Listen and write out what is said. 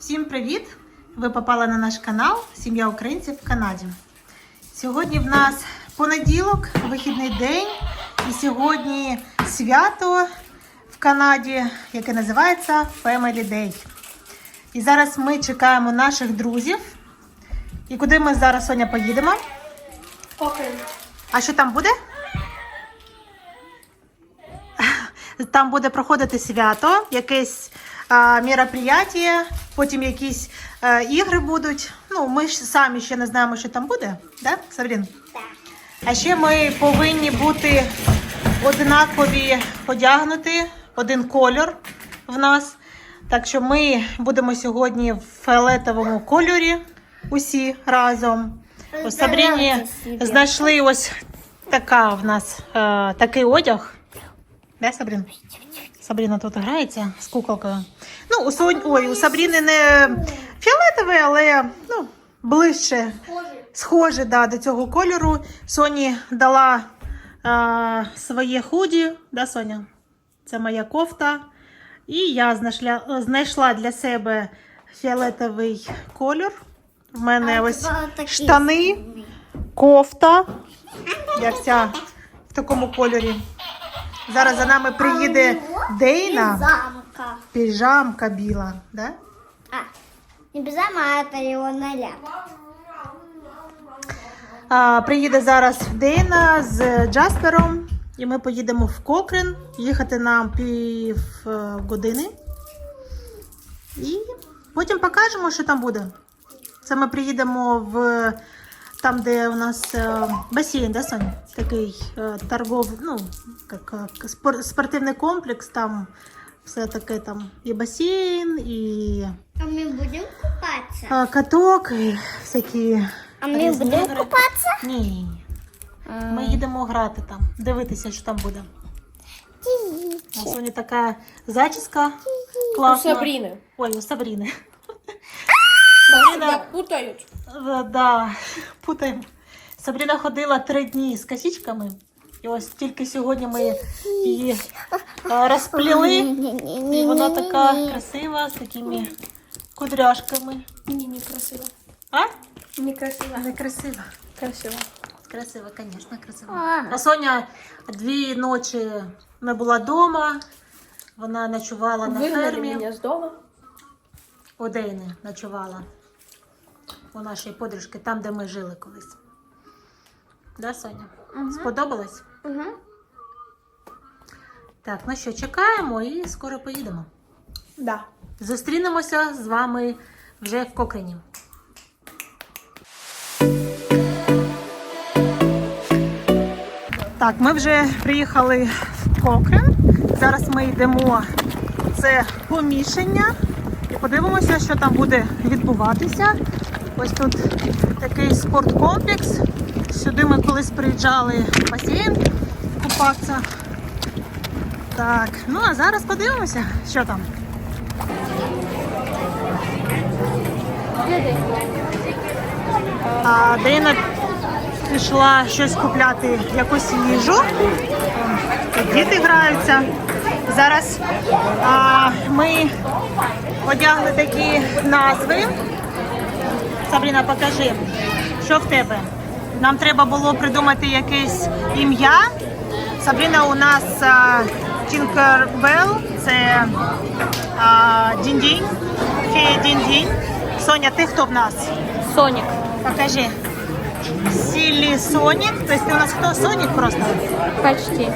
Всім привіт! Ви попали на наш канал Сім'я українців в Канаді. Сьогодні в нас понеділок, вихідний день, і сьогодні свято в Канаді, яке називається Family Day. І зараз ми чекаємо наших друзів. І куди ми зараз Соня поїдемо? Окей. А що там буде? Там буде проходити свято, якесь а, мероприятие, потім якісь а, ігри будуть. Ну, ми ж самі ще не знаємо, що там буде, да, Саврін? Так. А ще ми повинні бути однакові одягнути, один кольор в нас. Так що ми будемо сьогодні в фіолетовому кольорі усі разом. У Сабріні знайшли ось така в нас е, такий одяг. Да, Сабрін? Сабріна тут грається з куколкою. Ну, у Сонь... Ой, у Сабріни не фіолетовий, але ну, ближче схоже да, до цього кольору. Соні дала е, своє худі, да, Соня? Це моя кофта. І я знайшла, знайшла для себе фіолетовий колір. В мене ось штани, кофта. Я вся в такому кольорі. Зараз за нами приїде Дейна. Замка. Піжамка біла. Да? А, не пижама, а это его наряд. А, приїде зараз Дейна з Джаспером, і ми поїдемо в Кокрин. Їхати нам пів е, години. І потім покажемо, що там буде. Це ми приїдемо в там, де у нас е, басейн, да, Соня? Такий е, торговий, ну, як, е, спор- спортивний комплекс, там все таке там і басейн, і А мы будем купаться? е, каток, і всякі. А мы різні будем ігри. купаться? Ні, ні, ні. Ми їдемо грати там, дивитися, що там буде. У Соні така зачіска класна. У Сабрины. Ой, у Сабріни. Тебя Сабріна, путают. е, да, путаємо. Сабріна ходила три дні з косичками. І ось тільки сьогодні ми її е, розпліли. І вона така красива з такими кудряшками. Не, не красиво. А? Не красиво. Не красива. Красиво. Красиво, звісно, красиво. А Соня дві ночі не була вдома. Вона ночувала на фермі. меня с дома. У Дейни ночувала. У нашої подружки, там, де ми жили колись. Да, Соня? Сподобалось? Угу. Так, ну що, чекаємо і скоро поїдемо. Да. Зустрінемося з вами вже в Кокрині. Так, ми вже приїхали в Кокрин. Зараз ми йдемо в це поміщення і подивимося, що там буде відбуватися. Ось тут такий спорткомплекс. Сюди ми колись приїжджали в басейн купатися. Так, ну а зараз подивимося, що там. А Дейна пішла щось купляти, якусь їжу. Діти граються. Зараз а, ми одягли такі назви. Сабріна, покажи, що в тебе? Нам треба було придумати якесь ім'я. Сабріна у нас Тінкербел, це а, Дінь-Дінь, фея Дінь-Дінь. Соня, ти хто в нас? Соник. Покажи. Сілі Сонік. Тобто ти у нас хто? Сонік просто? Почти.